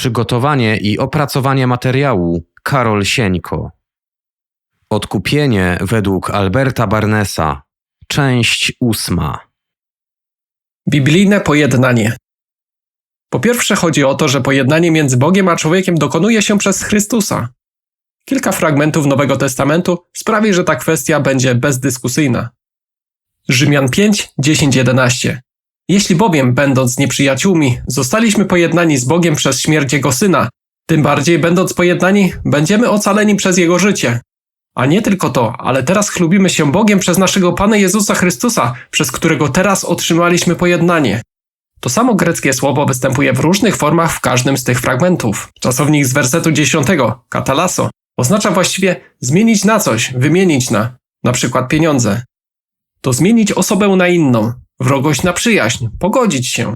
przygotowanie i opracowanie materiału Karol Sieńko. Odkupienie według Alberta Barnesa. Część ósma. Biblijne pojednanie. Po pierwsze chodzi o to, że pojednanie między Bogiem a człowiekiem dokonuje się przez Chrystusa. Kilka fragmentów Nowego Testamentu sprawi, że ta kwestia będzie bezdyskusyjna. Rzymian 5, 10, 11. Jeśli bowiem, będąc nieprzyjaciółmi, zostaliśmy pojednani z Bogiem przez śmierć Jego Syna, tym bardziej będąc pojednani, będziemy ocaleni przez Jego życie. A nie tylko to, ale teraz chlubimy się Bogiem przez naszego Pana Jezusa Chrystusa, przez którego teraz otrzymaliśmy pojednanie. To samo greckie słowo występuje w różnych formach w każdym z tych fragmentów. Czasownik z wersetu 10, katalaso, oznacza właściwie zmienić na coś, wymienić na, na przykład pieniądze. To zmienić osobę na inną, wrogość na przyjaźń, pogodzić się.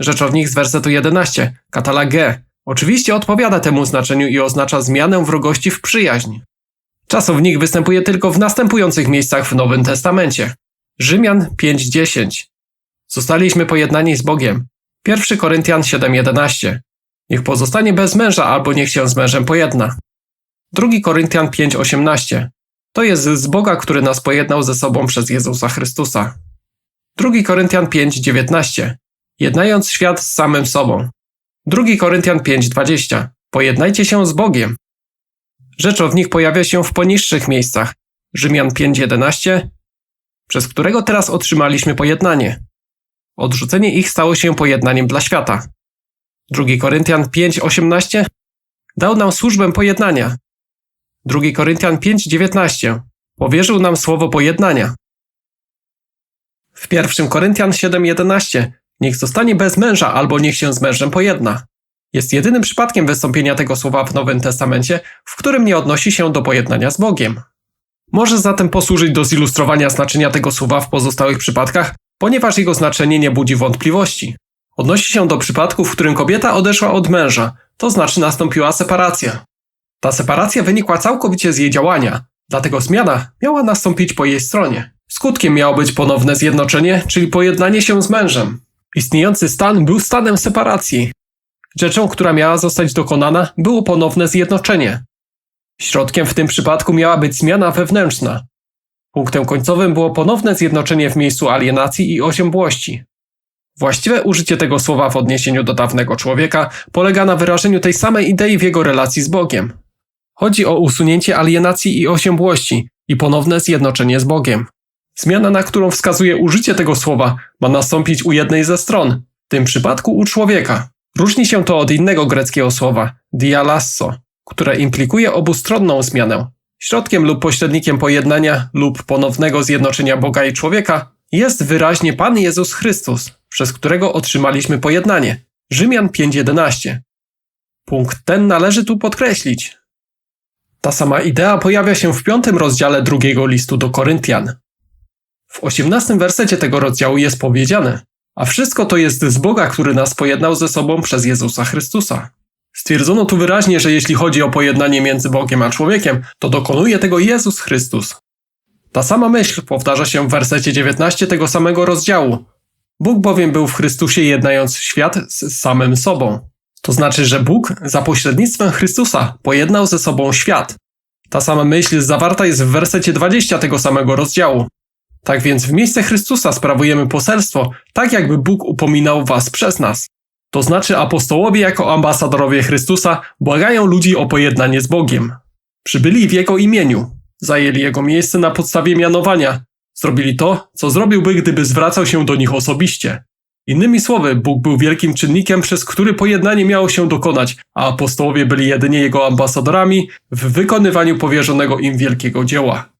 Rzeczownik z wersetu 11, katala ge, oczywiście odpowiada temu znaczeniu i oznacza zmianę wrogości w przyjaźń. Czasownik występuje tylko w następujących miejscach w Nowym Testamencie. Rzymian 5:10. Zostaliśmy pojednani z Bogiem. 1 Koryntian 7:11. Niech pozostanie bez męża albo niech się z mężem pojedna. 2 Koryntian 5:18. To jest z Boga, który nas pojednał ze sobą przez Jezusa Chrystusa. 2 Koryntian 5:19. Jednając świat z samym sobą. 2 Koryntian 5:20. Pojednajcie się z Bogiem. Rzeczownik pojawia się w poniższych miejscach. Rzymian 5:11, przez którego teraz otrzymaliśmy pojednanie. Odrzucenie ich stało się pojednaniem dla świata. 2 Koryntian 5:18 dał nam służbę pojednania. 2 Koryntian 5:19 powierzył nam słowo pojednania. W 1 Koryntian 7:11 niech zostanie bez męża albo niech się z mężem pojedna. Jest jedynym przypadkiem wystąpienia tego słowa w Nowym Testamencie, w którym nie odnosi się do pojednania z Bogiem. Może zatem posłużyć do zilustrowania znaczenia tego słowa w pozostałych przypadkach, ponieważ jego znaczenie nie budzi wątpliwości. Odnosi się do przypadku, w którym kobieta odeszła od męża, to znaczy nastąpiła separacja. Ta separacja wynikła całkowicie z jej działania, dlatego zmiana miała nastąpić po jej stronie. Skutkiem miało być ponowne zjednoczenie, czyli pojednanie się z mężem. Istniejący stan był stanem separacji, Rzeczą, która miała zostać dokonana, było ponowne zjednoczenie. Środkiem w tym przypadku miała być zmiana wewnętrzna. Punktem końcowym było ponowne zjednoczenie w miejscu alienacji i osiąbłości. Właściwe użycie tego słowa w odniesieniu do dawnego człowieka polega na wyrażeniu tej samej idei w jego relacji z Bogiem. Chodzi o usunięcie alienacji i osiąbłości i ponowne zjednoczenie z Bogiem. Zmiana, na którą wskazuje użycie tego słowa, ma nastąpić u jednej ze stron, w tym przypadku u człowieka. Różni się to od innego greckiego słowa dialasso, które implikuje obustronną zmianę. Środkiem lub pośrednikiem pojednania lub ponownego zjednoczenia Boga i człowieka jest wyraźnie Pan Jezus Chrystus, przez którego otrzymaliśmy pojednanie. Rzymian 5:11. Punkt ten należy tu podkreślić. Ta sama idea pojawia się w piątym rozdziale drugiego listu do Koryntian. W osiemnastym wersecie tego rozdziału jest powiedziane: a wszystko to jest z Boga, który nas pojednał ze sobą przez Jezusa Chrystusa. Stwierdzono tu wyraźnie, że jeśli chodzi o pojednanie między Bogiem a człowiekiem, to dokonuje tego Jezus Chrystus. Ta sama myśl powtarza się w wersecie 19 tego samego rozdziału. Bóg bowiem był w Chrystusie jednając świat z samym sobą. To znaczy, że Bóg za pośrednictwem Chrystusa pojednał ze sobą świat. Ta sama myśl zawarta jest w wersecie 20 tego samego rozdziału. Tak więc w miejsce Chrystusa sprawujemy poselstwo, tak jakby Bóg upominał was przez nas. To znaczy apostołowie jako ambasadorowie Chrystusa błagają ludzi o pojednanie z Bogiem. Przybyli w Jego imieniu, zajęli Jego miejsce na podstawie mianowania, zrobili to, co zrobiłby, gdyby zwracał się do nich osobiście. Innymi słowy, Bóg był wielkim czynnikiem, przez który pojednanie miało się dokonać, a apostołowie byli jedynie Jego ambasadorami w wykonywaniu powierzonego im wielkiego dzieła.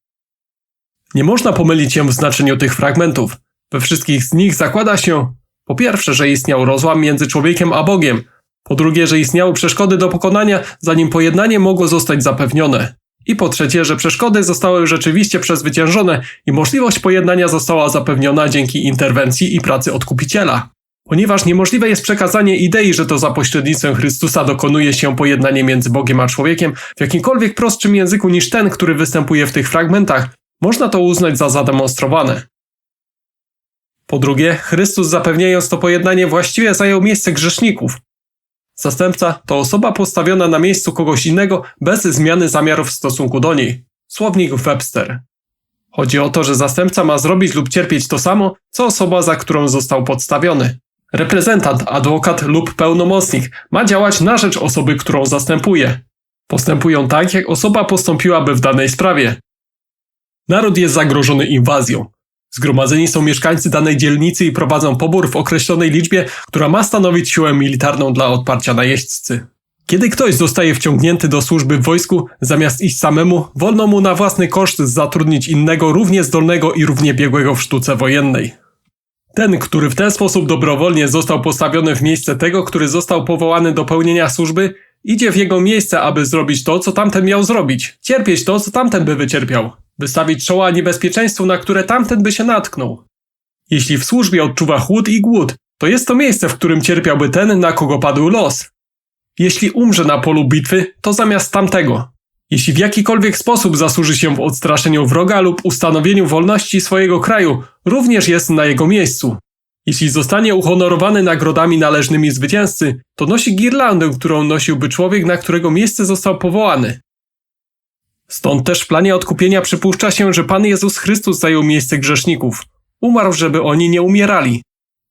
Nie można pomylić się w znaczeniu tych fragmentów. We wszystkich z nich zakłada się po pierwsze, że istniał rozłam między człowiekiem a Bogiem, po drugie, że istniały przeszkody do pokonania, zanim pojednanie mogło zostać zapewnione. I po trzecie, że przeszkody zostały rzeczywiście przezwyciężone i możliwość pojednania została zapewniona dzięki interwencji i pracy odkupiciela. Ponieważ niemożliwe jest przekazanie idei, że to za pośrednictwem Chrystusa dokonuje się pojednanie między Bogiem a człowiekiem w jakimkolwiek prostszym języku niż ten, który występuje w tych fragmentach, można to uznać za zademonstrowane. Po drugie, Chrystus zapewniając to pojednanie właściwie zajął miejsce grzeszników. Zastępca to osoba postawiona na miejscu kogoś innego bez zmiany zamiarów w stosunku do niej. Słownik Webster. Chodzi o to, że zastępca ma zrobić lub cierpieć to samo, co osoba, za którą został podstawiony. Reprezentant, adwokat lub pełnomocnik ma działać na rzecz osoby, którą zastępuje. Postępują tak, jak osoba postąpiłaby w danej sprawie. Naród jest zagrożony inwazją. Zgromadzeni są mieszkańcy danej dzielnicy i prowadzą pobór w określonej liczbie, która ma stanowić siłę militarną dla odparcia najeźdźcy. Kiedy ktoś zostaje wciągnięty do służby w wojsku, zamiast iść samemu, wolno mu na własny koszt zatrudnić innego równie zdolnego i równie biegłego w sztuce wojennej. Ten, który w ten sposób dobrowolnie został postawiony w miejsce tego, który został powołany do pełnienia służby, idzie w jego miejsce, aby zrobić to, co tamten miał zrobić, cierpieć to, co tamten by wycierpiał, wystawić czoła niebezpieczeństwu, na które tamten by się natknął. Jeśli w służbie odczuwa chłód i głód, to jest to miejsce, w którym cierpiałby ten, na kogo padł los. Jeśli umrze na polu bitwy, to zamiast tamtego. Jeśli w jakikolwiek sposób zasłuży się w odstraszeniu wroga lub ustanowieniu wolności swojego kraju, również jest na jego miejscu. Jeśli zostanie uhonorowany nagrodami należnymi zwycięzcy, to nosi girlandę, którą nosiłby człowiek, na którego miejsce został powołany. Stąd też w planie odkupienia przypuszcza się, że Pan Jezus Chrystus zajął miejsce grzeszników. Umarł, żeby oni nie umierali.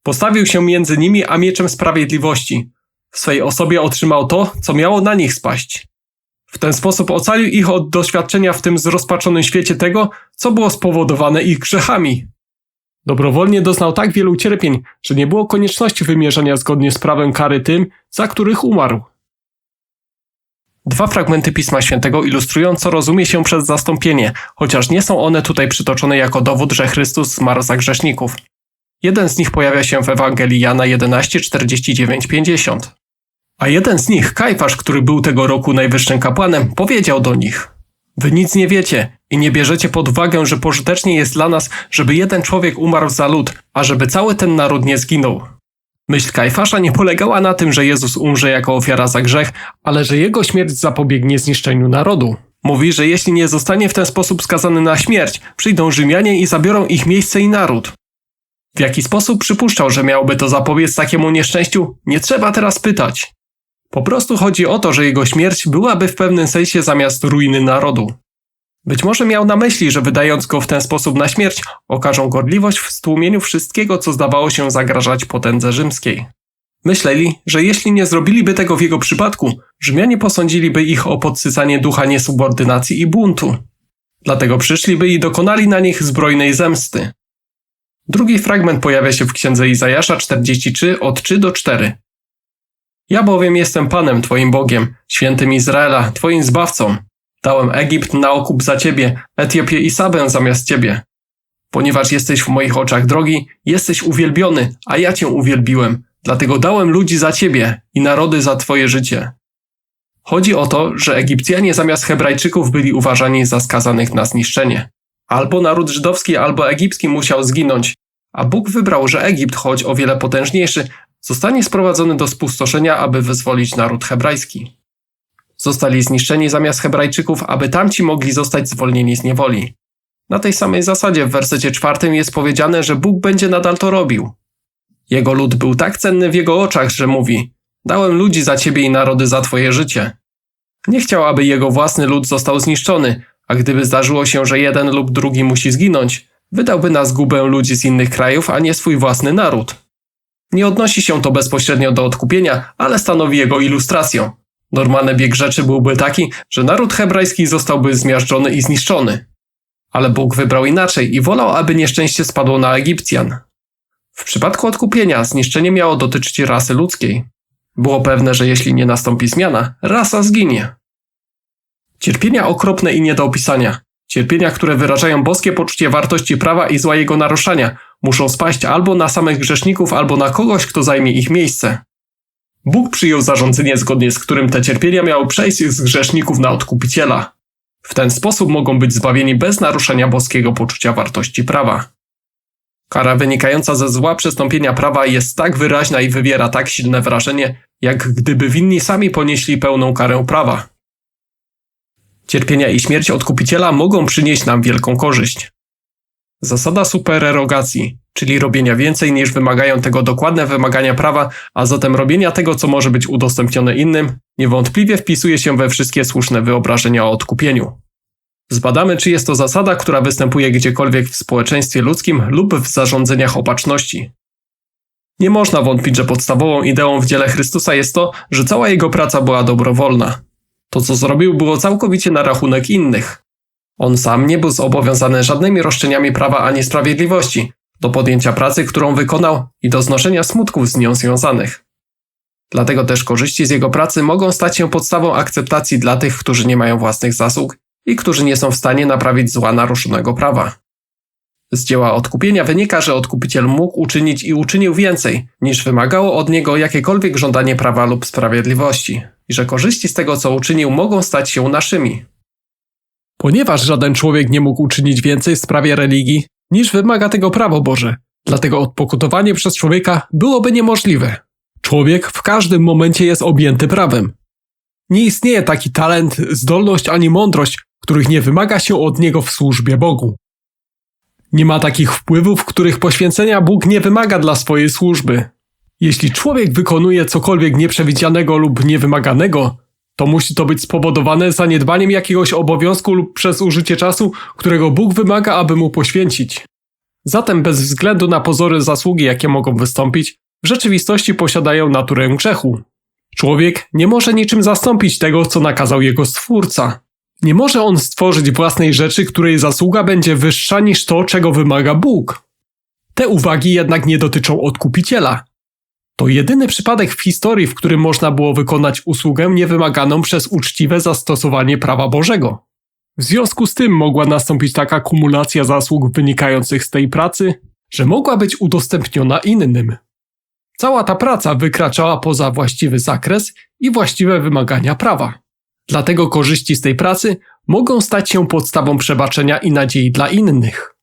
Postawił się między nimi a mieczem sprawiedliwości. W swej osobie otrzymał to, co miało na nich spaść. W ten sposób ocalił ich od doświadczenia w tym zrozpaczonym świecie tego, co było spowodowane ich grzechami. Dobrowolnie doznał tak wielu cierpień, że nie było konieczności wymierzania zgodnie z prawem kary tym, za których umarł. Dwa fragmenty Pisma Świętego ilustrują, co rozumie się przez zastąpienie, chociaż nie są one tutaj przytoczone jako dowód, że Chrystus zmarł za grzeszników. Jeden z nich pojawia się w Ewangelii Jana 11, 49, 50. A jeden z nich, Kajfasz, który był tego roku najwyższym kapłanem, powiedział do nich: Wy nic nie wiecie i nie bierzecie pod uwagę, że pożytecznie jest dla nas, żeby jeden człowiek umarł za lud, a żeby cały ten naród nie zginął. Myśl Kajfasza nie polegała na tym, że Jezus umrze jako ofiara za grzech, ale że jego śmierć zapobiegnie zniszczeniu narodu. Mówi, że jeśli nie zostanie w ten sposób skazany na śmierć, przyjdą Rzymianie i zabiorą ich miejsce i naród. W jaki sposób przypuszczał, że miałby to zapobiec takiemu nieszczęściu, nie trzeba teraz pytać. Po prostu chodzi o to, że jego śmierć byłaby w pewnym sensie zamiast ruiny narodu. Być może miał na myśli, że wydając go w ten sposób na śmierć, okażą gorliwość w stłumieniu wszystkiego, co zdawało się zagrażać potędze rzymskiej. Myśleli, że jeśli nie zrobiliby tego w jego przypadku, Rzymianie posądziliby ich o podsycanie ducha niesubordynacji i buntu. Dlatego przyszliby i dokonali na nich zbrojnej zemsty. Drugi fragment pojawia się w księdze Izajasza 43 od 3 do 4. Ja bowiem jestem Panem Twoim Bogiem, świętym Izraela, Twoim Zbawcą. Dałem Egipt na okup za Ciebie, Etiopię i Sabę zamiast Ciebie. Ponieważ jesteś w moich oczach drogi, jesteś uwielbiony, a ja Cię uwielbiłem. Dlatego dałem ludzi za Ciebie i narody za Twoje życie. Chodzi o to, że Egipcjanie zamiast Hebrajczyków byli uważani za skazanych na zniszczenie. Albo naród żydowski, albo egipski musiał zginąć, a Bóg wybrał, że Egipt, choć o wiele potężniejszy, zostanie sprowadzony do spustoszenia, aby wyzwolić naród hebrajski. Zostali zniszczeni zamiast Hebrajczyków, aby tamci mogli zostać zwolnieni z niewoli. Na tej samej zasadzie w wersecie czwartym jest powiedziane, że Bóg będzie nadal to robił. Jego lud był tak cenny w jego oczach, że mówi: Dałem ludzi za ciebie i narody za twoje życie. Nie chciał, aby jego własny lud został zniszczony, a gdyby zdarzyło się, że jeden lub drugi musi zginąć, wydałby na zgubę ludzi z innych krajów, a nie swój własny naród. Nie odnosi się to bezpośrednio do odkupienia, ale stanowi jego ilustrację. Normalny bieg rzeczy byłby taki, że naród hebrajski zostałby zmiażdżony i zniszczony. Ale Bóg wybrał inaczej i wolał, aby nieszczęście spadło na Egipcjan. W przypadku odkupienia zniszczenie miało dotyczyć rasy ludzkiej. Było pewne, że jeśli nie nastąpi zmiana, rasa zginie. Cierpienia okropne i nie do opisania. Cierpienia, które wyrażają boskie poczucie wartości prawa i zła jego naruszania, muszą spaść albo na samych grzeszników, albo na kogoś, kto zajmie ich miejsce. Bóg przyjął zarządzenie, zgodnie z którym te cierpienia miały przejść z grzeszników na odkupiciela. W ten sposób mogą być zbawieni bez naruszenia boskiego poczucia wartości prawa. Kara wynikająca ze zła przestąpienia prawa jest tak wyraźna i wywiera tak silne wrażenie, jak gdyby winni sami ponieśli pełną karę prawa. Cierpienia i śmierć odkupiciela mogą przynieść nam wielką korzyść. Zasada supererogacji, czyli robienia więcej niż wymagają tego dokładne wymagania prawa, a zatem robienia tego, co może być udostępnione innym, niewątpliwie wpisuje się we wszystkie słuszne wyobrażenia o odkupieniu. Zbadamy, czy jest to zasada, która występuje gdziekolwiek w społeczeństwie ludzkim lub w zarządzeniach opatrzności. Nie można wątpić, że podstawową ideą w dziele Chrystusa jest to, że cała jego praca była dobrowolna. To, co zrobił, było całkowicie na rachunek innych. On sam nie był zobowiązany żadnymi roszczeniami prawa ani sprawiedliwości do podjęcia pracy, którą wykonał i do znoszenia smutków z nią związanych. Dlatego też korzyści z jego pracy mogą stać się podstawą akceptacji dla tych, którzy nie mają własnych zasług i którzy nie są w stanie naprawić zła naruszonego prawa. Z dzieła odkupienia wynika, że odkupiciel mógł uczynić i uczynił więcej, niż wymagało od niego jakiekolwiek żądanie prawa lub sprawiedliwości, i że korzyści z tego, co uczynił, mogą stać się naszymi. Ponieważ żaden człowiek nie mógł uczynić więcej w sprawie religii, niż wymaga tego prawo Boże, dlatego odpokutowanie przez człowieka byłoby niemożliwe. Człowiek w każdym momencie jest objęty prawem. Nie istnieje taki talent, zdolność ani mądrość, których nie wymaga się od niego w służbie Bogu. Nie ma takich wpływów, których poświęcenia Bóg nie wymaga dla swojej służby. Jeśli człowiek wykonuje cokolwiek nieprzewidzianego lub niewymaganego, to musi to być spowodowane zaniedbaniem jakiegoś obowiązku lub przez użycie czasu, którego Bóg wymaga, aby mu poświęcić. Zatem bez względu na pozory zasługi, jakie mogą wystąpić, w rzeczywistości posiadają naturę grzechu. Człowiek nie może niczym zastąpić tego, co nakazał jego Stwórca. Nie może on stworzyć własnej rzeczy, której zasługa będzie wyższa niż to, czego wymaga Bóg. Te uwagi jednak nie dotyczą odkupiciela. To jedyny przypadek w historii, w którym można było wykonać usługę niewymaganą przez uczciwe zastosowanie prawa Bożego. W związku z tym mogła nastąpić taka kumulacja zasług wynikających z tej pracy, że mogła być udostępniona innym. Cała ta praca wykraczała poza właściwy zakres i właściwe wymagania prawa. Dlatego korzyści z tej pracy mogą stać się podstawą przebaczenia i nadziei dla innych.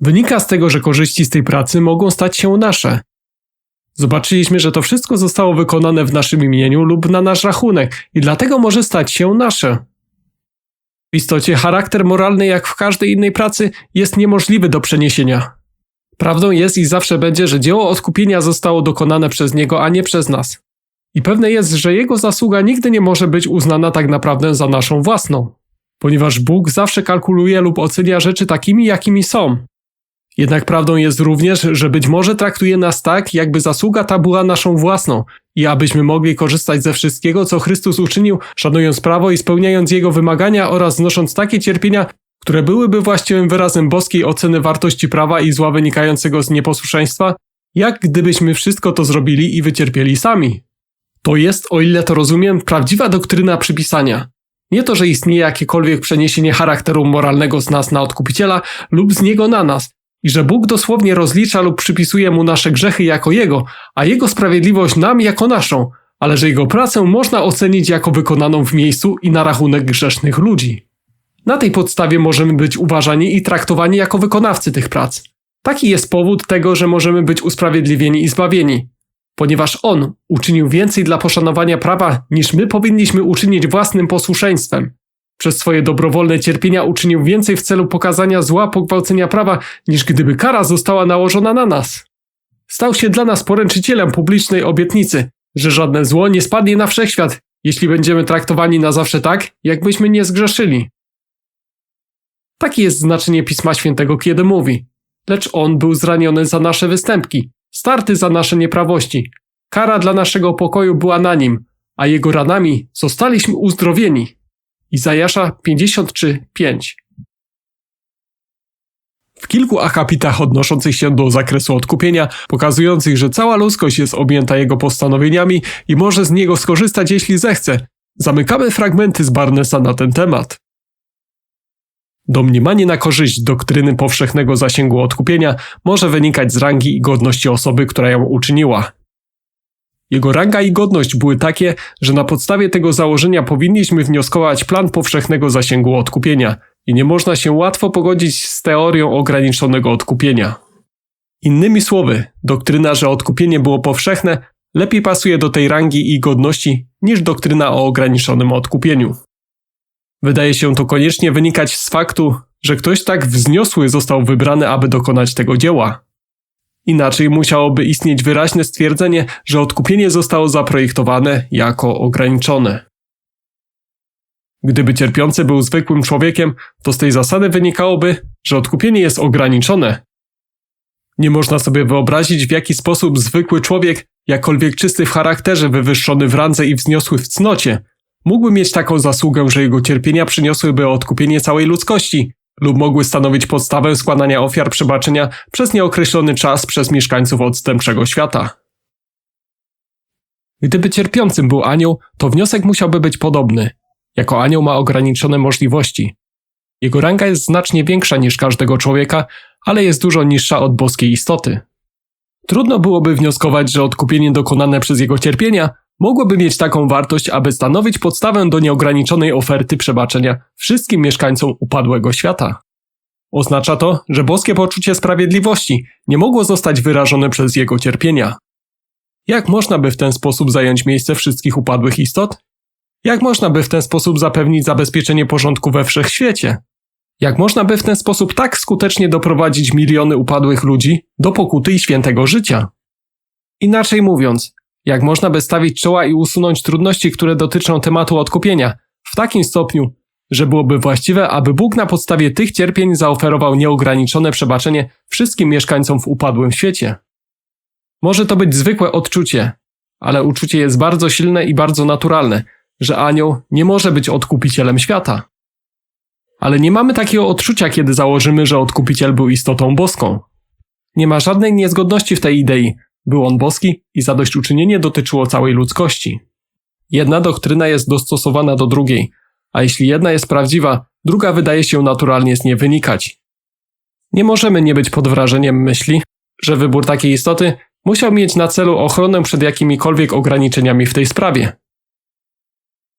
Wynika z tego, że korzyści z tej pracy mogą stać się nasze. Zobaczyliśmy, że to wszystko zostało wykonane w naszym imieniu lub na nasz rachunek i dlatego może stać się nasze. W istocie charakter moralny, jak w każdej innej pracy, jest niemożliwy do przeniesienia. Prawdą jest i zawsze będzie, że dzieło odkupienia zostało dokonane przez Niego, a nie przez nas. I pewne jest, że Jego zasługa nigdy nie może być uznana tak naprawdę za naszą własną, ponieważ Bóg zawsze kalkuluje lub ocenia rzeczy takimi, jakimi są. Jednak prawdą jest również, że być może traktuje nas tak, jakby zasługa ta była naszą własną i abyśmy mogli korzystać ze wszystkiego, co Chrystus uczynił, szanując prawo i spełniając Jego wymagania oraz znosząc takie cierpienia, które byłyby właściwym wyrazem boskiej oceny wartości prawa i zła wynikającego z nieposłuszeństwa, jak gdybyśmy wszystko to zrobili i wycierpieli sami. To jest, o ile to rozumiem, prawdziwa doktryna przypisania. Nie to, że istnieje jakiekolwiek przeniesienie charakteru moralnego z nas na odkupiciela lub z niego na nas, i że Bóg dosłownie rozlicza lub przypisuje mu nasze grzechy jako jego, a jego sprawiedliwość nam jako naszą, ale że jego pracę można ocenić jako wykonaną w miejscu i na rachunek grzesznych ludzi. Na tej podstawie możemy być uważani i traktowani jako wykonawcy tych prac. Taki jest powód tego, że możemy być usprawiedliwieni i zbawieni, ponieważ On uczynił więcej dla poszanowania prawa, niż my powinniśmy uczynić własnym posłuszeństwem. Przez swoje dobrowolne cierpienia uczynił więcej w celu pokazania zła pogwałcenia prawa, niż gdyby kara została nałożona na nas. Stał się dla nas poręczycielem publicznej obietnicy, że żadne zło nie spadnie na wszechświat, jeśli będziemy traktowani na zawsze tak, jakbyśmy nie zgrzeszyli. Takie jest znaczenie Pisma Świętego, kiedy mówi: Lecz on był zraniony za nasze występki, starty za nasze nieprawości. Kara dla naszego pokoju była na nim, a jego ranami zostaliśmy uzdrowieni. Izajasza 53:5. W kilku akapitach odnoszących się do zakresu odkupienia, pokazujących, że cała ludzkość jest objęta jego postanowieniami i może z niego skorzystać, jeśli zechce, zamykamy fragmenty z Barnesa na ten temat. Domniemanie na korzyść doktryny powszechnego zasięgu odkupienia może wynikać z rangi i godności osoby, która ją uczyniła. Jego ranga i godność były takie, że na podstawie tego założenia powinniśmy wnioskować plan powszechnego zasięgu odkupienia i nie można się łatwo pogodzić z teorią ograniczonego odkupienia. Innymi słowy, doktryna, że odkupienie było powszechne, lepiej pasuje do tej rangi i godności niż doktryna o ograniczonym odkupieniu. Wydaje się to koniecznie wynikać z faktu, że ktoś tak wzniosły został wybrany, aby dokonać tego dzieła. Inaczej musiałoby istnieć wyraźne stwierdzenie, że odkupienie zostało zaprojektowane jako ograniczone. Gdyby cierpiący był zwykłym człowiekiem, to z tej zasady wynikałoby, że odkupienie jest ograniczone. Nie można sobie wyobrazić, w jaki sposób zwykły człowiek, jakkolwiek czysty w charakterze, wywyższony w randze i wzniosły w cnocie, mógłby mieć taką zasługę, że jego cierpienia przyniosłyby odkupienie całej ludzkości, lub mogły stanowić podstawę składania ofiar przebaczenia przez nieokreślony czas przez mieszkańców odstępczego świata. Gdyby cierpiącym był anioł, to wniosek musiałby być podobny. Jako anioł ma ograniczone możliwości. Jego ranga jest znacznie większa niż każdego człowieka, ale jest dużo niższa od boskiej istoty. Trudno byłoby wnioskować, że odkupienie dokonane przez jego cierpienia mogłoby mieć taką wartość, aby stanowić podstawę do nieograniczonej oferty przebaczenia wszystkim mieszkańcom upadłego świata. Oznacza to, że boskie poczucie sprawiedliwości nie mogło zostać wyrażone przez jego cierpienia. Jak można by w ten sposób zająć miejsce wszystkich upadłych istot? Jak można by w ten sposób zapewnić zabezpieczenie porządku we wszechświecie? Jak można by w ten sposób tak skutecznie doprowadzić miliony upadłych ludzi do pokuty i świętego życia? Inaczej mówiąc, jak można by stawić czoła i usunąć trudności, które dotyczą tematu odkupienia, w takim stopniu, że byłoby właściwe, aby Bóg na podstawie tych cierpień zaoferował nieograniczone przebaczenie wszystkim mieszkańcom w upadłym świecie. Może to być zwykłe odczucie, ale uczucie jest bardzo silne i bardzo naturalne, że anioł nie może być odkupicielem świata. Ale nie mamy takiego odczucia, kiedy założymy, że odkupiciel był istotą boską. Nie ma żadnej niezgodności w tej idei. Był on boski i zadośćuczynienie dotyczyło całej ludzkości. Jedna doktryna jest dostosowana do drugiej, a jeśli jedna jest prawdziwa, druga wydaje się naturalnie z niej wynikać. Nie możemy nie być pod wrażeniem myśli, że wybór takiej istoty musiał mieć na celu ochronę przed jakimikolwiek ograniczeniami w tej sprawie.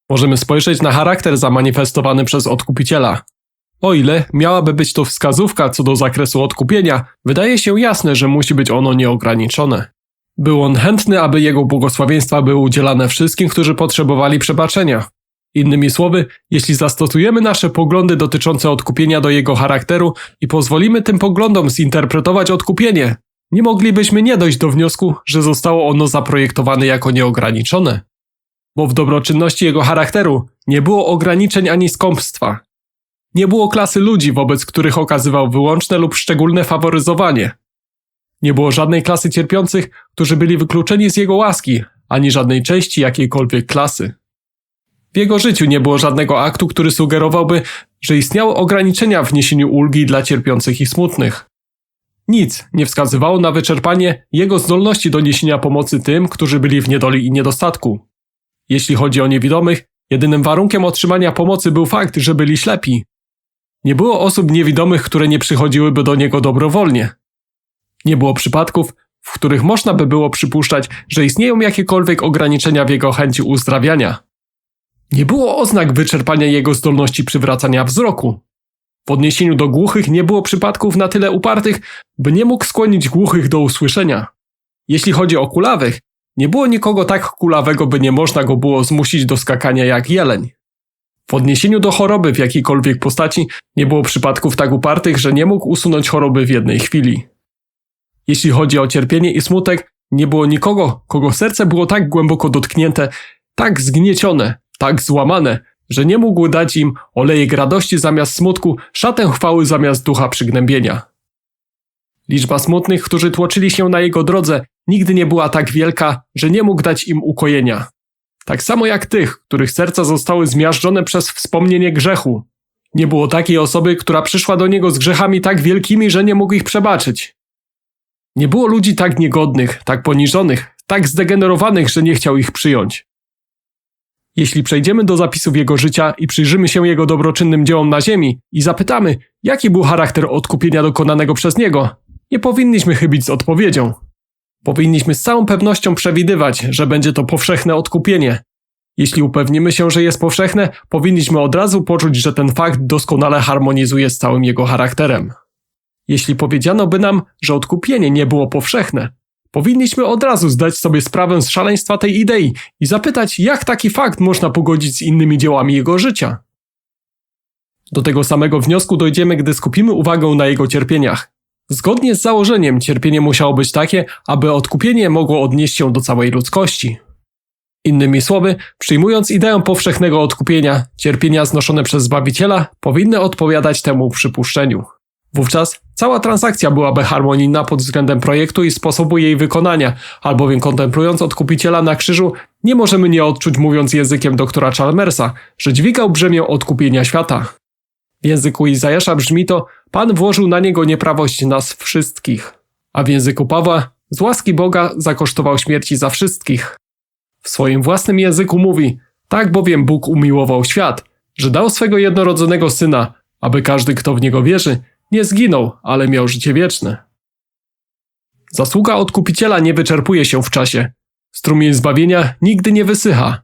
Możemy spojrzeć na charakter zamanifestowany przez odkupiciela. O ile miałaby być to wskazówka co do zakresu odkupienia, wydaje się jasne, że musi być ono nieograniczone. Był on chętny, aby jego błogosławieństwa były udzielane wszystkim, którzy potrzebowali przebaczenia. Innymi słowy, jeśli zastosujemy nasze poglądy dotyczące odkupienia do jego charakteru i pozwolimy tym poglądom zinterpretować odkupienie, nie moglibyśmy nie dojść do wniosku, że zostało ono zaprojektowane jako nieograniczone. Bo w dobroczynności jego charakteru nie było ograniczeń ani skąpstwa. Nie było klasy ludzi, wobec których okazywał wyłączne lub szczególne faworyzowanie. Nie było żadnej klasy cierpiących, którzy byli wykluczeni z jego łaski, ani żadnej części jakiejkolwiek klasy. W jego życiu nie było żadnego aktu, który sugerowałby, że istniały ograniczenia w niesieniu ulgi dla cierpiących i smutnych. Nic nie wskazywało na wyczerpanie jego zdolności do niesienia pomocy tym, którzy byli w niedoli i niedostatku. Jeśli chodzi o niewidomych, jedynym warunkiem otrzymania pomocy był fakt, że byli ślepi. Nie było osób niewidomych, które nie przychodziłyby do niego dobrowolnie. Nie było przypadków, w których można by było przypuszczać, że istnieją jakiekolwiek ograniczenia w jego chęci uzdrawiania. Nie było oznak wyczerpania jego zdolności przywracania wzroku. W odniesieniu do głuchych nie było przypadków na tyle upartych, by nie mógł skłonić głuchych do usłyszenia. Jeśli chodzi o kulawych, nie było nikogo tak kulawego, by nie można go było zmusić do skakania jak jeleń. W odniesieniu do choroby w jakiejkolwiek postaci nie było przypadków tak upartych, że nie mógł usunąć choroby w jednej chwili. Jeśli chodzi o cierpienie i smutek, nie było nikogo, kogo serce było tak głęboko dotknięte, tak zgniecione, tak złamane, że nie mógł dać im olejek radości zamiast smutku, szatę chwały zamiast ducha przygnębienia. Liczba smutnych, którzy tłoczyli się na jego drodze, nigdy nie była tak wielka, że nie mógł dać im ukojenia. Tak samo jak tych, których serca zostały zmiażdżone przez wspomnienie grzechu. Nie było takiej osoby, która przyszła do niego z grzechami tak wielkimi, że nie mógł ich przebaczyć. Nie było ludzi tak niegodnych, tak poniżonych, tak zdegenerowanych, że nie chciał ich przyjąć. Jeśli przejdziemy do zapisów jego życia i przyjrzymy się jego dobroczynnym dziełom na ziemi i zapytamy, jaki był charakter odkupienia dokonanego przez niego, nie powinniśmy chybić z odpowiedzią. Powinniśmy z całą pewnością przewidywać, że będzie to powszechne odkupienie. Jeśli upewnimy się, że jest powszechne, powinniśmy od razu poczuć, że ten fakt doskonale harmonizuje z całym jego charakterem. Jeśli powiedziano by nam, że odkupienie nie było powszechne, powinniśmy od razu zdać sobie sprawę z szaleństwa tej idei i zapytać, jak taki fakt można pogodzić z innymi dziełami jego życia. Do tego samego wniosku dojdziemy, gdy skupimy uwagę na jego cierpieniach. Zgodnie z założeniem, cierpienie musiało być takie, aby odkupienie mogło odnieść się do całej ludzkości. Innymi słowy, przyjmując ideę powszechnego odkupienia, cierpienia znoszone przez Zbawiciela powinny odpowiadać temu przypuszczeniu. Wówczas cała transakcja byłaby harmonijna pod względem projektu i sposobu jej wykonania, albowiem kontemplując odkupiciela na krzyżu, nie możemy nie odczuć, mówiąc językiem doktora Chalmersa, że dźwigał brzemię odkupienia świata. W języku Izajasza brzmi to: Pan włożył na niego nieprawość nas wszystkich. A w języku Pawła: Z łaski Boga zakosztował śmierci za wszystkich. W swoim własnym języku mówi: Tak bowiem Bóg umiłował świat, że dał swego jednorodzonego syna, aby każdy, kto w niego wierzy, nie zginął, ale miał życie wieczne. Zasługa odkupiciela nie wyczerpuje się w czasie. Strumień zbawienia nigdy nie wysycha.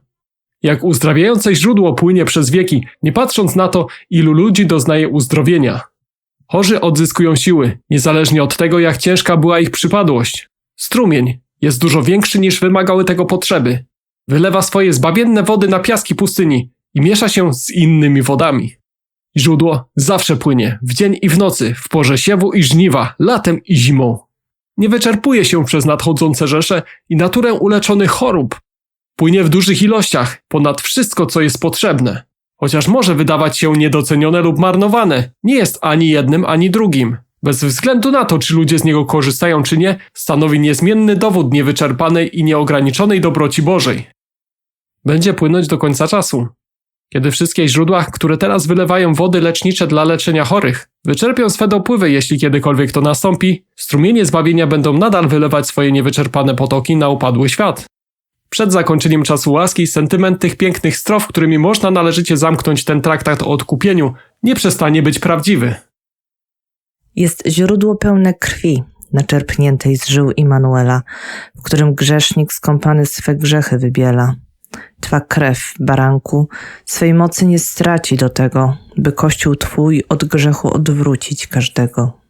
Jak uzdrawiające źródło płynie przez wieki, nie patrząc na to, ilu ludzi doznaje uzdrowienia. Chorzy odzyskują siły, niezależnie od tego, jak ciężka była ich przypadłość. Strumień jest dużo większy niż wymagały tego potrzeby. Wylewa swoje zbawienne wody na piaski pustyni i miesza się z innymi wodami. Źródło zawsze płynie, w dzień i w nocy, w porze siewu i żniwa, latem i zimą. Nie wyczerpuje się przez nadchodzące rzesze i naturę uleczonych chorób. Płynie w dużych ilościach, ponad wszystko, co jest potrzebne. Chociaż może wydawać się niedocenione lub marnowane, nie jest ani jednym, ani drugim. Bez względu na to, czy ludzie z niego korzystają, czy nie, stanowi niezmienny dowód niewyczerpanej i nieograniczonej dobroci Bożej. Będzie płynąć do końca czasu. Kiedy wszystkie źródła, które teraz wylewają wody lecznicze dla leczenia chorych, wyczerpią swe dopływy, jeśli kiedykolwiek to nastąpi, strumienie zbawienia będą nadal wylewać swoje niewyczerpane potoki na upadły świat. Przed zakończeniem czasu łaski sentyment tych pięknych strof, którymi można należycie zamknąć ten traktat o odkupieniu, nie przestanie być prawdziwy. Jest źródło pełne krwi, naczerpniętej z żył Immanuela, w którym grzesznik skąpany swe grzechy wybiela. Twa krew, baranku, swej mocy nie straci do tego, by Kościół Twój od grzechu odwrócić każdego.